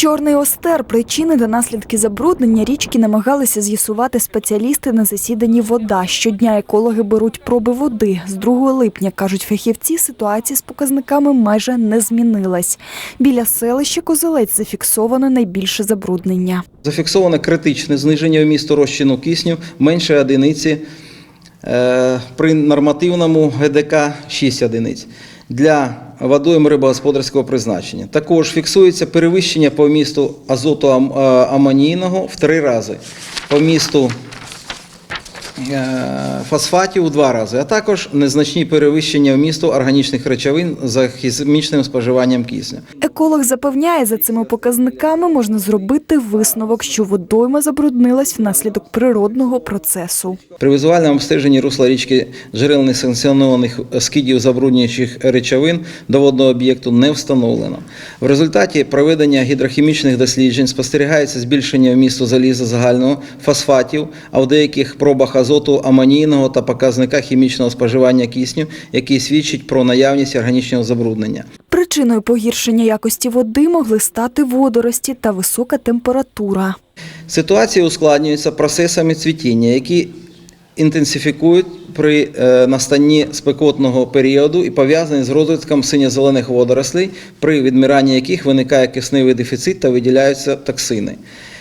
Чорний остер, причини та наслідки забруднення річки намагалися з'ясувати спеціалісти на засіданні вода. Щодня екологи беруть проби води. З 2 липня, кажуть фахівці, ситуація з показниками майже не змінилась. Біля селища Козелець зафіксовано найбільше забруднення. Зафіксовано критичне зниження вмісту розчину кисню менше одиниці е, при нормативному ГДК 6 одиниць для водойм рибогосподарського призначення. Також фіксується перевищення по місту азоту ам- е, в три рази, по місту фосфатів у два рази, а також незначні перевищення вмісту органічних речовин за хімічним споживанням кисню. Еколог запевняє, за цими показниками можна зробити висновок, що водойма забруднилась внаслідок природного процесу. При візуальному обстеженні русла річки джерел несанкціонованих скидів забруднюючих речовин до водного об'єкту не встановлено. В результаті проведення гідрохімічних досліджень спостерігається збільшення вмісту заліза загального фосфатів, а в деяких пробах азоту амонійного та показника хімічного споживання кисню, який свідчить про наявність органічного забруднення. Причиною погіршення якості води могли стати водорості та висока температура. Ситуація ускладнюється процесами цвітіння, які інтенсифікують при е, настанні спекотного періоду і пов'язані з розвитком синьо-зелених водорослей, при відмиранні яких виникає кисневий дефіцит та виділяються токсини.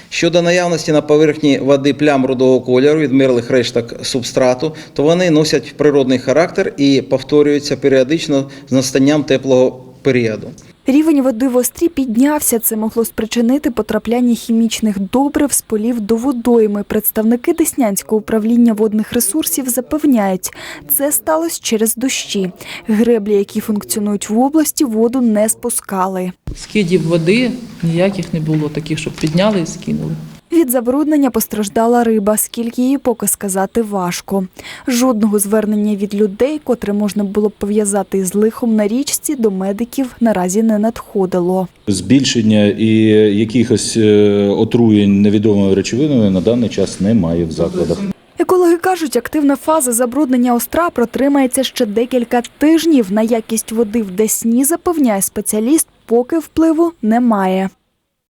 Щодо наявності на поверхні води плям рудого кольору, відмерлих решток субстрату, то вони носять природний характер і повторюються періодично з настанням теплого періоду. Рівень води в острі піднявся. Це могло спричинити потрапляння хімічних добрив з полів до водойми. Представники Деснянського управління водних ресурсів запевняють, це сталося через дощі. Греблі, які функціонують в області, воду не спускали. Скидів води ніяких не було таких, щоб підняли і скинули. Від забруднення постраждала риба, скільки її поки сказати важко. Жодного звернення від людей, котре можна було б пов'язати із лихом на річці, до медиків наразі не надходило. Збільшення і якихось е, отруєнь невідомою речовиною на даний час немає в закладах. Екологи кажуть, активна фаза забруднення остра протримається ще декілька тижнів. На якість води в Десні запевняє спеціаліст, поки впливу немає.